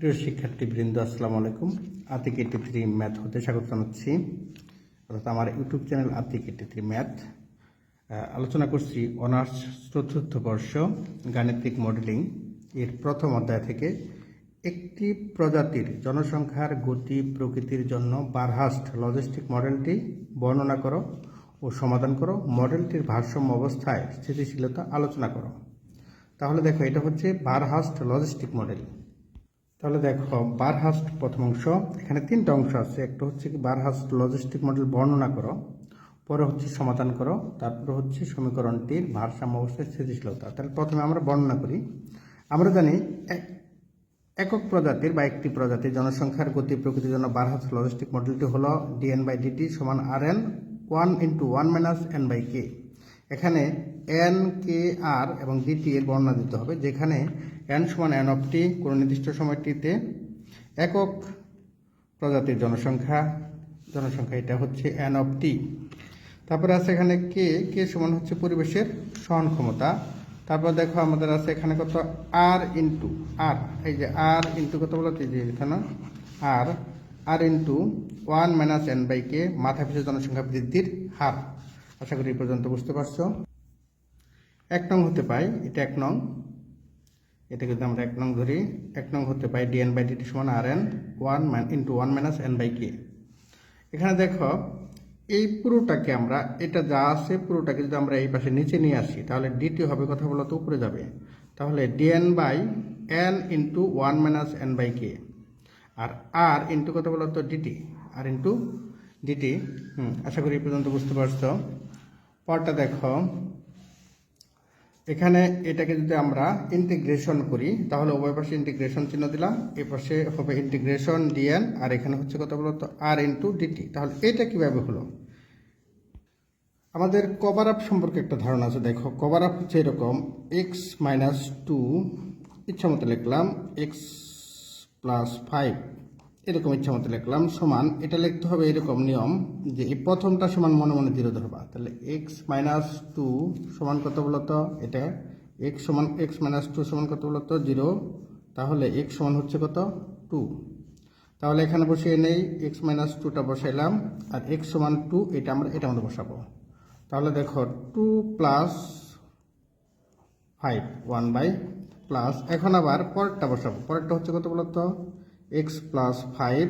প্রিয় শিক্ষার্থীবৃন্দ, আসসালামু আলাইকুম। আতিক এইটি থ্রি ম্যাথ হতে স্বাগত জানাচ্ছি। অর্থাৎ আমার YouTube channel Atiq eighty three math. আলোচনা করছি অনার্স চতুর্থ বর্ষ গাণিতিক মডেলিং। এর প্রথম অধ্যায় থেকে একটি প্রজাতির জনসংখ্যার গতি, প্রকৃতির জন্য বারহাস্ট লজিস্টিক মডেলটি বর্ণনা করো ও সমাধান করো। মডেলটির ভারসাম্য অবস্থায় স্থিতিশীলতা আলোচনা করো। তাহলে দেখো, এটা হচ্ছে বারহাস্ট লজিস্টিক মডেল তাহলে দেখো বারহাস্ট প্রথম অংশ, এখানে তিনটা অংশ আছে। একটা হচ্ছে কি বারহাস্ট লজিস্টিক মডেল বর্ণনা করো, পরে হচ্ছে সমাধান করো, তারপরে হচ্ছে সমীকরণটির ভারসাম্য অবস্থায় স্থিতিশীলতা। তাহলে প্রথমে আমরা বর্ণনা করি। আমরা জানি এক- একক প্রজাতির বা একটি প্রজাতির জনসংখ্যার গতি প্রকৃতির জন্য বারহাস্ট লজিস্টিক মডেলটি হলো ডিএন বাই ডিটি সমান R N one into one minus N by K এখানে এন কে আর এবং ডিটি এর বর্ণনা দিতে হবে, যেখানে এন সমান এন অফ টি কোনো নির্দিষ্ট সময়টিতে একক প্রজাতির জনসংখ্যা জনসংখ্যা এটা হচ্ছে এন অফ টি তারপরে আছে এখানে কে কে সমান হচ্ছে পরিবেশের সহন ক্ষমতা। তারপর দেখো আমাদের আছে এখানে কত আর ইন্টু আর এই যে আর ইন্টু কত বলতে যে এখানে R R into one minus N by K মাথা পিছু জনসংখ্যা বৃদ্ধির হার। আশা করি এই পর্যন্ত বুঝতে পারছ। এক নং হতে পাই, এটা এক নং। এটা যদি আমরা এক নং ধরি। এক নং হতে পাই ডিএন বাই ডিটি সমান R N one man into one minus N by K এখানে দেখো, এই পুরোটাকে আমরা, এটা যা আছে পুরোটাকে যদি আমরা এই পাশে নিচে নিয়ে আসি, তাহলে ডিটি হবে কথা বলতো উপরে যাবে। তাহলে DN by N into one minus N by K R R into কত বলতো ডিটি আর ইন্টু ডিটি হুম, আশা করি এই পর্যন্ত বুঝতে পারছ। পরটা দেখো এখানে এটাকে যদি আমরা ইন্টিগ্রেশন করি, তাহলে উভয় পাশে ইন্টিগ্রেশন চিহ্ন দিলাম। এই পাশে হবে ইন্টিগ্রেশন ডিএন আর এখানে হচ্ছে কত বলতো আর ইন্টু ডিটি তাহলে এটা কীভাবে হলো? আমাদের কভার আপ সম্পর্কে একটা ধারণা আছে, দেখো। কভার আপ হচ্ছে এরকম এক্স মাইনাস টু ইচ্ছা মতো লিখলাম এক্স প্লাস ফাইভ এরকম ইচ্ছা মতো লিখলাম, সমান, এটা লিখতে হবে এরকম নিয়ম যে এই প্রথমটা সমান মনে মনে জিরো ধরবা তাহলে এক্স মাইনাস টু সমান কত বলতো এটা এক্স সমান এক্স মাইনাস টু সমান কত বলতো জিরো তাহলে এক্স সমান হচ্ছে কত? টু তাহলে এখানে বসিয়ে নেই এক্স মাইনাস টুটা বসাইলাম, আর এক্স সমান টু এটা আমরা এটা আমাদের বসাবো। তাহলে দেখো two plus five one by plus এখন আবার পরেরটা বসাবো। পরেরটা হচ্ছে কত বলতো এক্স প্লাস ফাইভ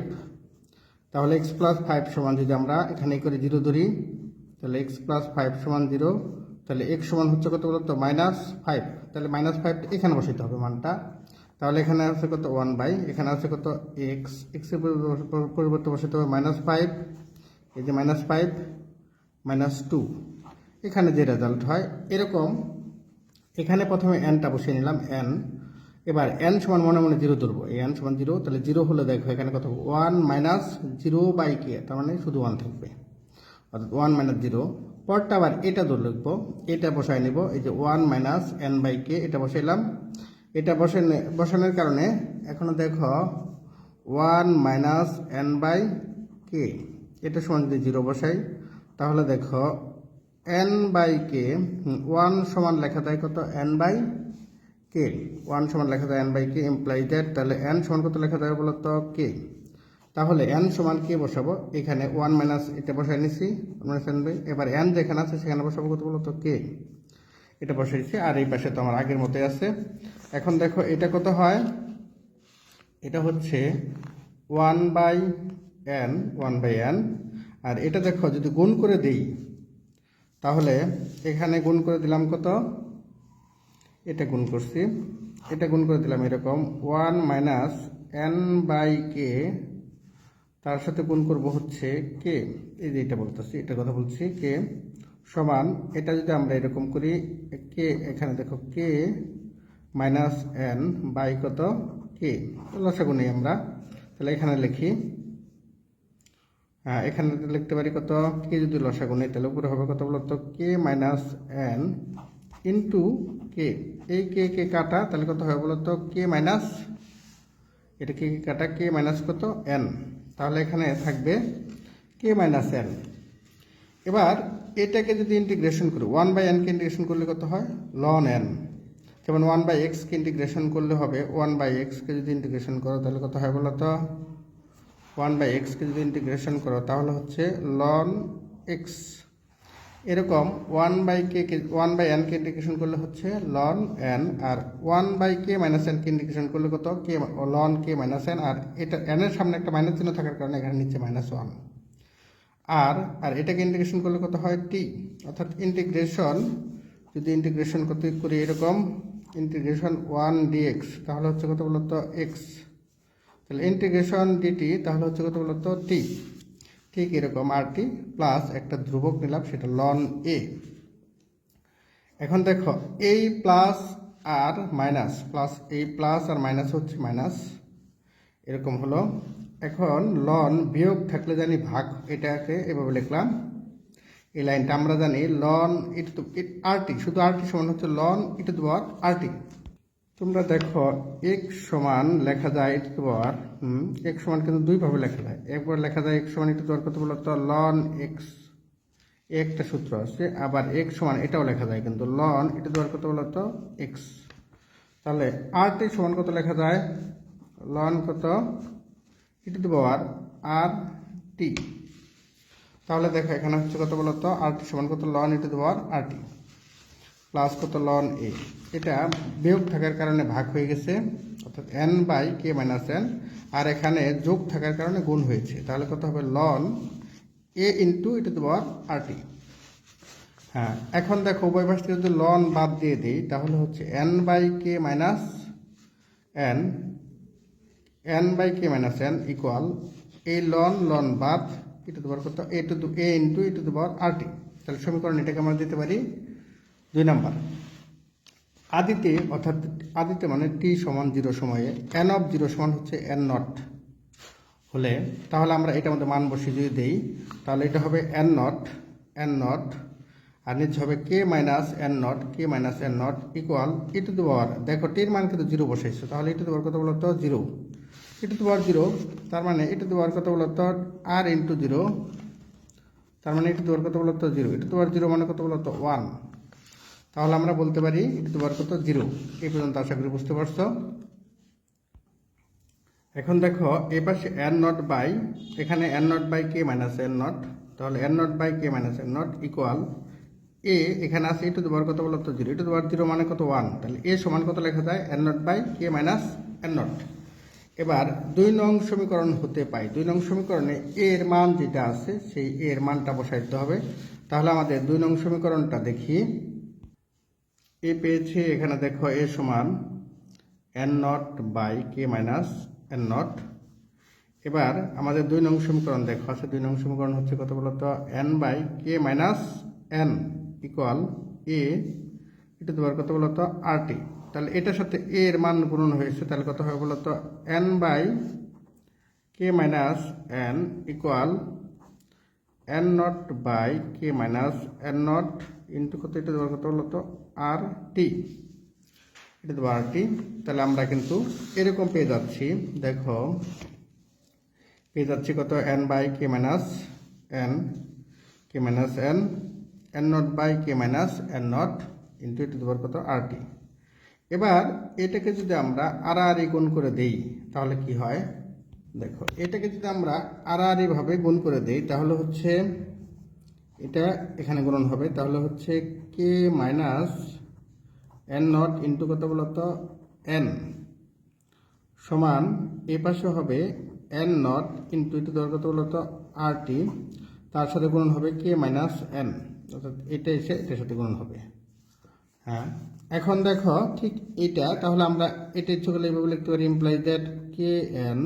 তাহলে এক্স প্লাস ফাইভ সমান যদি আমরা এখানে করে জিরো ধরি, তাহলে এক্স প্লাস ফাইভ সমান জিরো তাহলে এক্স সমান হচ্ছে কত বলতো? মাইনাস ফাইভ তাহলে মাইনাস ফাইভ এখানে বসাইতে হবে মানটা। তাহলে এখানে আছে কত? ওয়ান বাই এখানে আছে কত? এক্স এক্সের পরিবর্তে বসাতে হবে মাইনাস ফাইভ এই যে মাইনাস ফাইভ মাইনাস টু এখানে যে রেজাল্ট হয়, এরকম, এখানে প্রথমে এনটা বসিয়ে নিলাম এন এবার এন সমান মনে মনে জিরো ধরবো। এই এন সমান জিরো তাহলে জিরো হলে দেখো এখানে কত one minus zero by K তার মানে শুধু ওয়ান থাকবে। অর্থাৎ ওয়ান মাইনাস জিরো পরটা আবার এটা ধরে লিখব এটা বসায় নেব এই যে one minus N by K এটা বসাইলাম। এটা বসে বসানোর কারণে এখনও দেখো one minus N by K এটা সমান যদি জিরো বসাই তাহলে দেখো এন বাই কে ওয়ান সমান লেখা যায় কত? N by K? ওয়ান সমান লেখা যায় N by K imply that তাহলে এন সমান কত লেখা যায় বলতো? কে তাহলে এন সমান কে বসাবো? এখানে ওয়ান মাইনাস এটা বসাই নিছি মাইনাস এন বাই এবার এন যেখানে আছে সেখানে বসাবো কত বলতো? কে এটা বসাইছি আর এই পাশে তো আমার আগের মতোই আছে। এখন দেখো, এটা কত হয়? এটা হচ্ছে one by N one by N আর এটা দেখো, যদি গুণ করে দিই, তাহলে এখানে গুণ করে দিলাম কত? এটা গুণ করছি। এটা গুণ করে দিলাম এরকম। One minus N by K, তার সাথে গুণ করব হচ্ছে কে। এই যে এটা বলতেছি এটা কথা বলছি, কে সমান, এটা যদি আমরা এরকম করি, কে এখানে দেখো, কে মাইনাস এন বাই কত কে? লসাগু নেই আমরা, তাহলে এখানে লিখি হ্যাঁ এখানে লিখতে পারি কত? কে যদি লসাগু নেই, তাহলে উপরে হবে কত বলতো? K minus N into K এই কে কে কাটা, তাহলে কত হবে বলতো? কে মাইনাস এটা কে কে কাটা কে মাইনাস কত? এন তাহলে এখানে থাকবে কে মাইনাস এন এবার এটাকে যদি ইন্টিগ্রেশন করি ওয়ান বাই এনকে ইন্টিগ্রেশন করলে কত হয়? লন এন যেমন ওয়ান বাই এক্সকে ইন্টিগ্রেশন করলে হবে ওয়ান বাই এক্সকে যদি ইন্টিগ্রেশন করো, তাহলে কত হয় বলো তো ওয়ান বাই এক্সকে যদি ইন্টিগ্রেশন করো, তাহলে হচ্ছে লন এক্স এরকম one by k one by n k integration করলে হচ্ছে ln n r one by k minus n k integration করলে কত? K ln k minus n r এটা এনের সামনে একটা মাইনাস চিহ্ন থাকার কারণে এখানে নিচে মাইনাস ওয়ান আর আর এটাকে ইন্টিগ্রেশন করলে কত হয়? টি অর্থাৎ ইন্টিগ্রেশন যদি ইন্টিগ্রেশন করতে করি এরকম ইন্টিগ্রেশন ওয়ান ডিএক্স তাহলে হচ্ছে কত বলতো? এক্স তাহলে ইন্টিগ্রেশন ডিটি তাহলে হচ্ছে কত বলতো? টি ঠিক এরকম আর টি প্লাস একটা ধ্রুবক নিলাম, সেটা লন এ এখন দেখো এই প্লাস আর মাইনাস প্লাস এই প্লাস আর মাইনাস হচ্ছে মাইনাস এরকম হলো। এখন লন বিয়োগ থাকলে জানি ভাগ, এটাকে এভাবে লিখলাম। এই লাইনটা আমরা জানি লন ইট আরটি শুধু আরটি সমান হচ্ছে ln e to power r t তোমরা দেখো এক সমান লেখা যায় ইট টু পাওয়ার এক সমান কিন্তু দুইভাবে লেখা যায়। একবার লেখা যায় এক সমান ইট টু পাওয়ার কত বলতো লন এক্স একটা সূত্র আছে, আবার এক সমান এটাও লেখা যায় কিন্তু লন ইট টু পাওয়ার কত বলতো এক্স তাহলে আরটি সমান কত লেখা যায়? লন কত? ই to the power R T তাহলে দেখো, এখানে হচ্ছে কত বলতো আর টি সমান কত? Ln e to the power r t plus কত লন এ এটা বিয়োগ থাকার কারণে ভাগ হয়ে গেছে, অর্থাৎ N by K minus N আর এখানে যোগ থাকার কারণে গুণ হয়েছে। তাহলে কত হবে? Ln a into e to the power r t হ্যাঁ এখন দেখো, উভয় পাশ থেকে যদি লন বাদ দিয়ে দিই, তাহলে হচ্ছে N by K minus N N by K minus N equal এই লন লন বাদ ই টু পাওয়ার কত? A to A into e to power R T তাহলে সমীকরণ এটাকে আমরা দিতে পারি। দুই নাম্বার। আদিতে, অর্থাৎ আদিতে মানে টি সমান জিরো সময়ে এন অফ জিরো সমান হচ্ছে এন নট হলে, তাহলে আমরা এটার মধ্যে মান বসিয়ে যদি দিই, তাহলে এটা হবে এন নট এন নট আর নিচে হবে K minus N naught K minus N naught equal e to the power দেখো টির মান কিন্তু জিরো বসাইছো, তাহলে ই টু দি পাওয়ার কত বলতো zero. E to the power zero, তার মানে ই টু দি পাওয়ার কত বলতো আর ইন্টু জিরো তার মানে ই টু দি পাওয়ার কত বলতো zero. E to power zero মানে কত বলতো ওয়ান তাহলে আমরা বলতে পারি ই টু কত জিরো। এই পর্যন্ত আশা করি বুঝতে পারছ? এখন দেখো এই পাশে এন নট বাই এখানে N naught by K minus N naught তাহলে N naught by K minus N naught equal A এখানে আছে ই টু দি পাওয়ার কত বলতো? Zero. E to the zero মানে কত? ওয়ান তাহলে এ সমান কত লেখা যায়? N naught by K minus N naught এবার দুই নং সমীকরণ হতে পাই দুই নং সমীকরণে এ এর মান যেটা আছে, সেই এ এর মানটা বসাই দিতে হবে। তাহলে আমাদের দুই নং সমীকরণটা দেখি। এ পেয়েছে, এখানে দেখো এ সমান N naught by K minus N naught এবার আমাদের দুই নং সমীকরণ দেখো, আছে দুই নং সমীকরণ হচ্ছে কত বলতো? N by K minus N equal A এটা তোমার কত বলতো? আর টি তাহলে এটার সাথে এ এর মান গুণন হয়েছে, তাহলে কত হবে বলতো? N by K minus N equal N naught by K minus N naught into কত, এটা দেওয়ার কত বলতো? আর টি এটা দেবো আর টি তাহলে আমরা কিন্তু এরকম পেয়ে যাচ্ছি। দেখো, পেয়ে যাচ্ছি কত? N by K minus N K minus N N naught by K minus N naught into এটা দেওয়ার কত? আর টি এবার এটাকে যদি আমরা আড়াআড়ি গুণ করে দেই, তাহলে কি হয়? দেখো, এটাকে যদি আমরা আড়াআড়ি ভাবে গুণ করে দেই, তাহলে হচ্ছে এটা এখানে গুণন হবে। তাহলে হচ্ছে K minus N naught into কত বলতো এন সমান এ পাশে হবে এন নট ইন্টু ইন্টু দেওয়ার কত বলতো আর টি তার সাথে গুণন হবে কে মাইনাস এন অর্থাৎ এটা এসে এটার সাথে গুণন হবে। হ্যাঁ। এখন দেখো ঠিক এটা, তাহলে আমরা এটা ইচ্ছে করলে এইভাবে লিখতে পারি imply that K N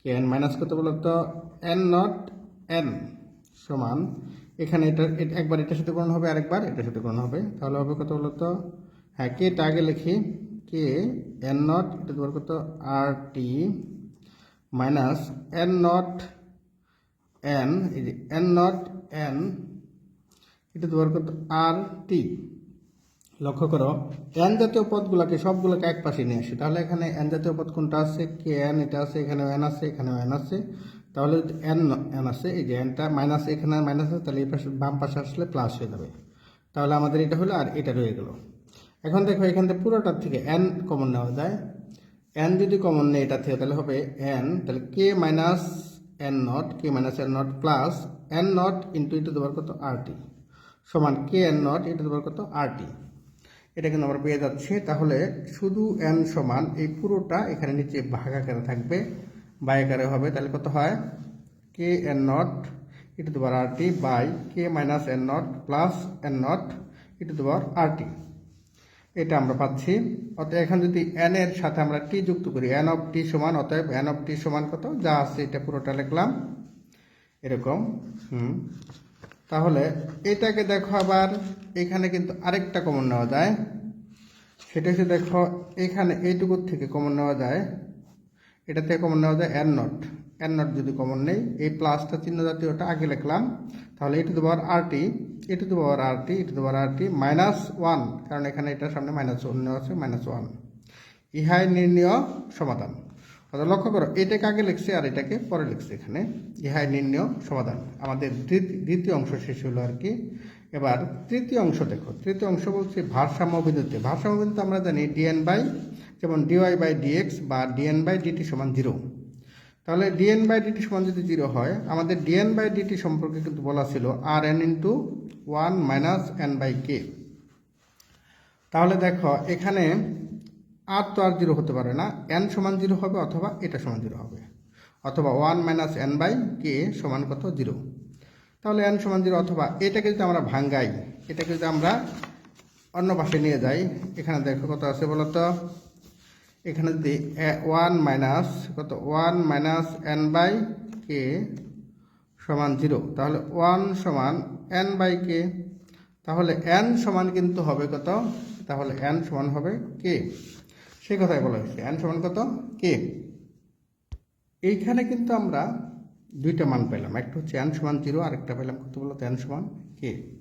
K N minus কত বলতো এন নট এন সমান। এখানে এটা, এটা- একবার এটার সাথে গ্রহণ হবে, আরেকবার এটার সাথে গ্রহণ হবে। তাহলে হবে কত বলতো হ্যাঁ কে কেটা আগে লিখি? কে? এন নট এটা তোমার কত? R t minus n naught n এই যে এন নট এন এটা তোমার কত? আর টি লক্ষ্য করো এন জাতীয় পদগুলোকে সবগুলোকে এক পাশে নিয়ে আসি। তাহলে এখানে এন জাতীয় পদ কোনটা আছে? কে এন এটা আছে এখানে এন আছে এখানে এন আছে। তাহলে এন এন আছে, এই যে এনটা মাইনাস এখানে মাইনাস আছে, তাহলে এই পাশে, বাম পাশে আসলে প্লাস হয়ে যাবে। তাহলে আমাদের এটা হলো আর এটা রয়ে গেল। এখন দেখো এখান থেকে পুরোটার থেকে এন কমন নেওয়া যায়। এন যদি কমন নেই এটা থেকে, তাহলে হবে এন তাহলে k minus n naught k minus n naught plus n naught into e to the power কত? আর টি সমান K N naught e to the power কত? আর টি এটা কিন্তু আমরা পেয়ে যাচ্ছি। তাহলে শুধু এন সমান এই পুরোটা এখানে নিচে ভাগাকারে থাকবে। বায়াকারে হবে, তাহলে কত হয়? কে n naught e to the power r t by k minus n naught plus n naught e to the power r টি এটা আমরা পাচ্ছি। অতএব এখন যদি এন এর সাথে আমরা টি যুক্ত করি এন অফ টি সমান, অতএব এন অফ টি সমান কত? যা আছে এটা পুরোটা লিখলাম। এরকম, হুম। তাহলে এটাকে দেখো আবার, এখানে কিন্তু আরেকটা কমন নেওয়া যায়। সেটা হচ্ছে দেখো, এখানে এইটুকুর থেকে কমন নেওয়া যায়। এটা থেকে কমন নেওয়া যায় এন নট এন নট যদি কমন নেই, এই প্লাসটা চিহ্ন জাতীয়টা আগে লিখলাম। তাহলে e to to power R t e to two power r t e to to power r t minus one কারণ এখানে এটার সামনে মাইনাস ওয়ান নেওয়া আছে মাইনাস ওয়ান ইহাই নির্ণয় সমাধান। অর্থাৎ লক্ষ্য করো, এটাকে আগে লিখছে আর এটাকে পরে লিখছে এখানে। ইহাই নির্ণয় সমাধান। আমাদের দ্বিত- দ্বিতীয় অংশ শেষ হলো আর কি। এবার তৃতীয় অংশ দেখো। তৃতীয় অংশ বলছি ভারসাম্য বিন্দুতে ভারসাম্য বিন্দুতে আমরা জানি ডিএন বাই যেমন ডিওয়াই বাই ডিএক্স বা ডিএন বাই ডিটি সমান জিরো তাহলে ডিএন বাই ডিটি সমান যদি জিরো হয়, আমাদের ডিএন বাই ডিটি সম্পর্কে কিন্তু বলা ছিল r n into one minus n by k তাহলে দেখো, এখানে আর তো আর জিরো হতে পারে না। এন সমান জিরো হবে অথবা এটা সমান জিরো হবে। অথবা one minus n by k সমান কত জিরো তাহলে এন সমান জিরো অথবা এটাকে যদি আমরা ভাঙ্গাই, এটাকে যদি আমরা অন্য পাশে নিয়ে যাই, এখানে দেখো কত আছে বলতো? এখানে যদি ওয়ান মাইনাস কত? One minus n by k সমান জিরো। তাহলে ওয়ান সমান এন বাই কে। তাহলে এন সমান কিন্তু হবে কত? তাহলে এন সমান হবে কে? সেই কথাই বলা হয়েছে। এন সমান কত? কে? এইখানে কিন্তু আমরা দুইটা মান পেলাম। একটা হচ্ছে এন সমান জিরো, আরেকটা পেলাম কত বলতো? এন সমান কে।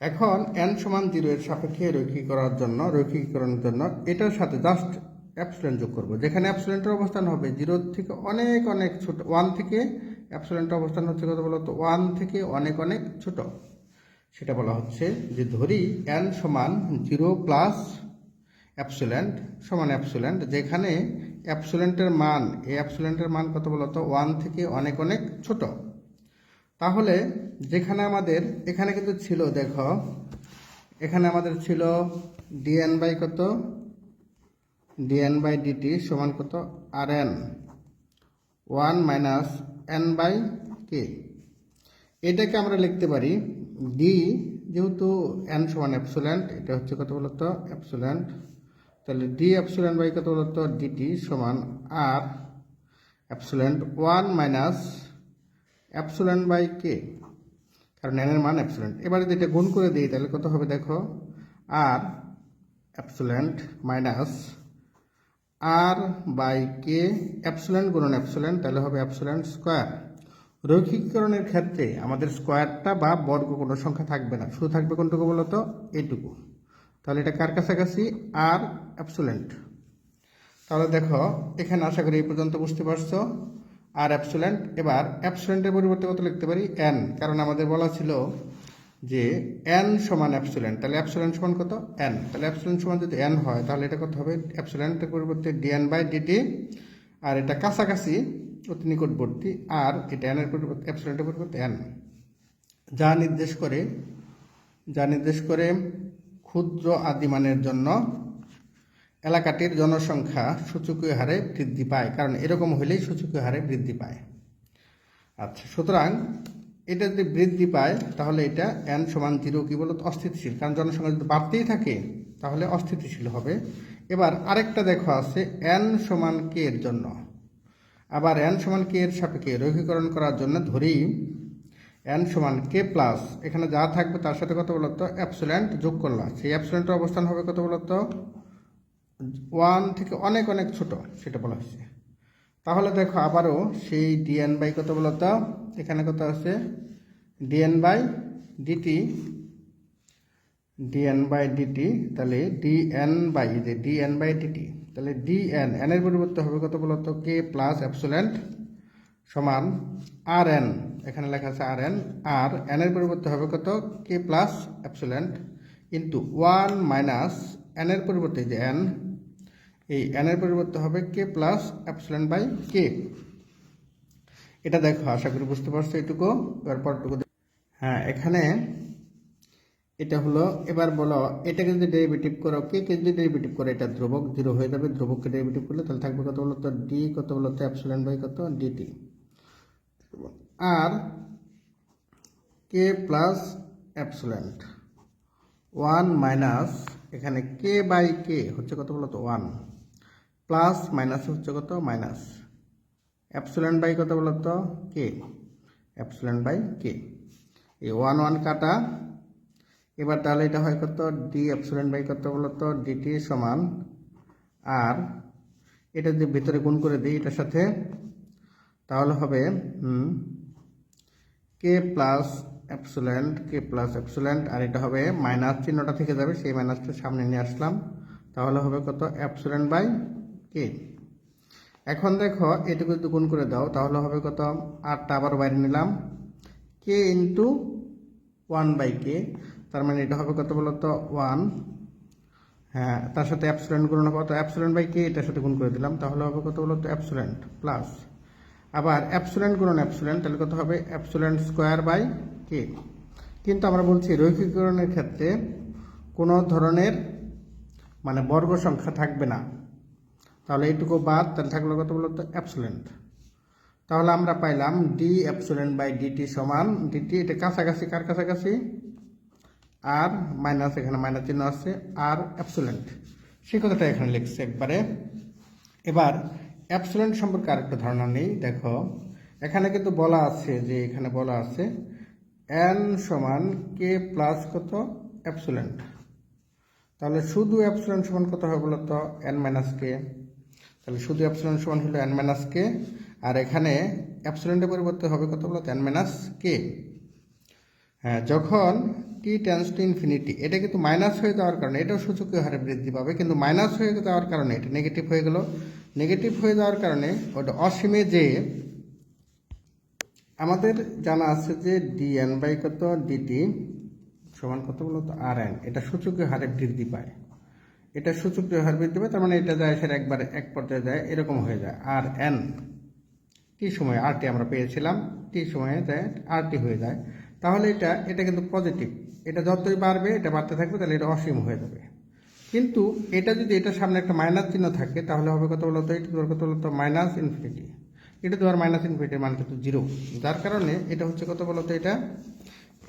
এখন এন সমান জিরো এর সাপেক্ষে রৈখিক করার জন্য, রৈখিকীকরণের জন্য এটার সাথে জাস্ট অ্যাপসুলেন্ট যোগ করব। যেখানে অ্যাপসুলেন্টের অবস্থান হবে জিরো থেকে অনেক অনেক ছোট ওয়ান থেকে অ্যাপসুলেন্টের অবস্থান হচ্ছে কত বলতো ওয়ান থেকে অনেক অনেক ছোট। সেটা বলা হচ্ছে যে ধরি এন সমান জিরো প্লাস অ্যাপসুলেন্ট সমান অ্যাপসুলেন্ট যেখানে অ্যাপসুলেন্টের মান, এই অ্যাপসুলেন্টের মান কত বলতো ওয়ান থেকে অনেক অনেক ছোট। তাহলে যেখানে আমাদের, এখানে কিন্তু ছিল, দেখো, এখানে আমাদের ছিল ডিএন বাই কত? ডিএন বাই ডিটি সমান কত? R n one minus n by k. এটাকে আমরা লিখতে পারি ডি যেহেতু এন সমান অ্যাপসুলেন্ট এটা হচ্ছে কত বলতো? অ্যাপসুলেন্ট তাহলে ডি অ্যাপসুলেন্ট বাই কত বলতো? ডিটি সমান r epsilon one minus epsilon by k কারণ এন এর মান অ্যাপসুলেন্ট এবারে যদি এটা গুণ করে দিই, তাহলে কত হবে দেখো? আর অ্যাপসুলেন্ট মাইনাস আর বাই কে অ্যাপসুলেন্ট গুণন অ্যাপসুলেন্ট তাহলে হবে অ্যাপসুলেন্ট স্কোয়ার রৈখিকীকরণের ক্ষেত্রে আমাদের স্কোয়ারটা বা বর্গ কোনো সংখ্যা থাকবে না। শুধু থাকবে কোনটুকু বলতো? এটুকু তাহলে এটা কার কাছাকাছি? আর অ্যাপসুলেন্ট তাহলে দেখো, এখানে আশা করি এই পর্যন্ত বুঝতে পারছ। আর অ্যাপসুলেন্ট এবার অ্যাপসুলেন্টের পরিবর্তে কত লিখতে পারি? এন কারণ আমাদের বলা ছিল যে এন সমান অ্যাপসুলেন্ট তাহলে অ্যাপসুলেন্ট সমান কত? এন তাহলে অ্যাপসুলেন্ট সমান যদি এন হয়, তাহলে এটা কত হবে? অ্যাপসুলেন্টের পরিবর্তে ডিএন বাই ডিটি আর এটা কাছাকাছি অতি নিকটবর্তী, আর এটা এনের পরিবর্তে অ্যাপসুলেন্টের পরিবর্তে এন যা নির্দেশ করে, যা নির্দেশ করে ক্ষুদ্র আদিমানের জন্য এলাকাটির জনসংখ্যা সূচকীয় হারে বৃদ্ধি পায়, কারণ এরকম হলেই সূচকীয় হারে বৃদ্ধি পায়। আচ্ছা সুতরাং এটা যদি বৃদ্ধি পায়, তাহলে এটা এন সমান জিরো কি বলতো অস্থিতিশীল, কারণ জনসংখ্যা যদি বাড়তেই থাকে, তাহলে অস্থিতিশীল হবে। এবার আরেকটা দেখো আছে এন সমান কে এর জন্য। আবার এন সমান কে এর সাপেক্ষে রৈখিকরণ করার জন্য ধরি এন সমান কে প্লাস এখানে যা থাকবে তার সাথে কত বলতো? অ্যাপসুলেন্ট যোগ করলাম। সেই অ্যাপসুলেন্টের অবস্থান হবে কত বলতো? ওয়ান থেকে অনেক অনেক ছোট সেটা বলা হয়েছে। তাহলে দেখো আবারও সেই ডিএন বাই কত বলতো এখানে কত আছে? DN by dt dN by dt তাহলে ডিএন বাই যে ডিএন বাই ডিটি তাহলে ডিএন এন এর পরিবর্তে হবে কত বলতো কে প্লাস অ্যাপসুলেন্ট সমান আর এন এখানে লেখা আছে আর এন আর এন এর পরিবর্তে হবে কত? K plus epsilon into one minus n এর পরিবর্তে যে এন এই এনের পরিবর্তে হবে k plus epsilon by k এটা দেখো, আশা করি বুঝতে পারছ এটুকু। এবার পরটুকু হ্যাঁ এখানে এটা হলো, এবার বলো, এটাকে যদি ডেরিভেটিভ করো কে কে যদি ডেরিভেটিভ করে, এটা ধ্রুবক জিরো হয়ে যাবে। ধ্রুবককে ডেরিভেটিভ করলে তাহলে থাকবে কত বলতো? ডি কত বলতো? অ্যাপসিলন বাই কত? Dt r k plus epsilon one minus এখানে কে বাই কে হচ্ছে কত বলতো? ওয়ান প্লাস, মাইনাস হচ্ছে কত? মাইনাস। অ্যাপসিলেন্ট বাই কত বলতো কে অ্যাপসিলেন্ট বাই কে এই ওয়ান ওয়ান কাটা। এবার তাহলে এটা হয় কত? ডি অ্যাপসিলেন্ট বাই কত বলতো ডিটি সমান আর এটা যদি ভিতরে গুণ করে দিই এটার সাথে, তাহলে হবে কে প্লাস অ্যাপসুলেন্ট কে প্লাস অ্যাপসুলেন্ট আর এটা হবে মাইনাস চিহ্নটা থেকে যাবে, সেই মাইনাসটা সামনে নিয়ে আসলাম। তাহলে হবে কত? অ্যাপসুলেন্ট বাই কে এখন দেখো, এটুকু যদি গুণ করে দাও, তাহলে হবে কত? আটটা, আবার বাইরে নিলাম। K into one by k তার মানে এটা হবে কত বলতো? ওয়ান হ্যাঁ তার সাথে অ্যাপসুলেন্ট গুণ হবে। তো অ্যাপসুলেন্ট বাই কে এটার সাথে গুণ করে দিলাম, তাহলে হবে কত বলতো? অ্যাপসুলেন্ট প্লাস আবার অ্যাপসুলেন্ট গুণন অ্যাপসুলেন্ট তাহলে কত হবে? অ্যাপসুলেন্ট স্কোয়ার বাই কে কিন্তু আমরা বলছি রৈখিকরণের ক্ষেত্রে কোনো ধরনের মানে বর্গ সংখ্যা থাকবে না। তাহলে এইটুকু বাদ, তাহলে থাকল কত বলতো অ্যাপসুলেন্ট তাহলে আমরা পাইলাম ডি অ্যাপসুলেন্ট বাই ডিটি সমান ডিটি এটা কাছাকাছি, কার কাছাকাছি? আর মাইনাস এখানে মাইনাস চিহ্ন আছে আর অ্যাপসুলেন্ট সেই কথাটা এখানে লিখছে একবারে। এবার অ্যাপসুলেন্ট সম্পর্কে আরেকটা ধারণা নেই, দেখো। এখানে কিন্তু বলা আছে যে, এখানে বলা আছে এন সমান কে প্লাস কত? অ্যাপসুলেন্ট তাহলে শুধু অ্যাপসুলেন্ট সমান কত হবে বলতো? এন মাইনাস কে তাহলে শুধু অ্যাপসুলেন্ট সমান হলো এন মাইনাস কে আর এখানে অ্যাপসুলেন্টের পরিবর্তে হবে কত বলতো? এন মাইনাস কে হ্যাঁ যখন টি টেন্স টু ইনফিনিটি এটা কিন্তু মাইনাস হয়ে যাওয়ার কারণে, এটাও সূচকীয় হারে বৃদ্ধি পাবে, কিন্তু মাইনাস হয়ে যাওয়ার কারণে এটা নেগেটিভ হয়ে গেল। নেগেটিভ হয়ে যাওয়ার কারণে ওটা অসীমে যে আমাদের জানা আছে যে ডি এন বাই কত? ডিটি সমান কত বলতো? আর এন এটা সূচকীয় হারে বৃদ্ধি পায়। এটা সূচকীয় হারে বৃদ্ধি পায়, তার মানে এটা যায়, সেটা একবার এক পর্যায়ে যায়, এরকম হয়ে যায়। আর এন টি সময় আরটি আমরা পেয়েছিলাম টি সময়ে যায় আরটি হয়ে যায়, তাহলে এটা এটা কিন্তু পজিটিভ এটা যতই বাড়বে, এটা বাড়তে থাকবে, তাহলে এটা অসীম হয়ে যাবে। কিন্তু এটা যদি এটার সামনে একটা মাইনাস চিহ্ন থাকে, তাহলে হবে কত বলতো? এটা ধর কত বলতো? মাইনাস ইনফিনিটি এটা ধর মাইনাস ইনফিনিটির মান কিন্তু জিরো যার কারণে এটা হচ্ছে কত বলতো এটা?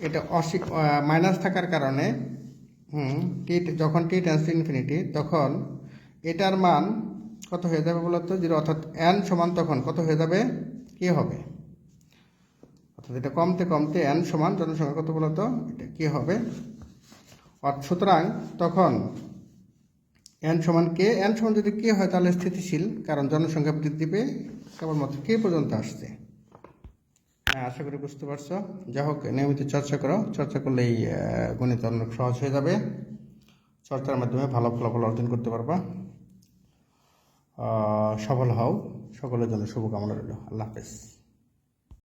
এটা অসী মাইনাস থাকার কারণে হুম টি যখন টি টেন্স ইনফিনিটি তখন এটার মান কত হয়ে যাবে বলতো? জিরো অর্থাৎ এন সমান তখন কত হয়ে যাবে? কি হবে? অর্থাৎ এটা কমতে কমতে এন সমান জনসংখ্যা কত বলতো? এটা কি হবে? সুতরাং তখন এন সমান কে এন সমান যদি কে হয় তাহলে স্থিতিশীল, কারণ জনসংখ্যা বৃদ্ধি পেয়ে কেবলমাত্র কে পর্যন্ত আসছে। হ্যাঁ আশা করি বুঝতে পারছ। যাই হোক, নিয়মিত চর্চা করো। চর্চা করলেই গণিত অনেক সহজ হয়ে যাবে। চর্চার মাধ্যমে ভালো ফলাফল অর্জন করতে পারবা। সফল হও। সকলের জন্য শুভকামনা রইল। আল্লাহ হাফেজ।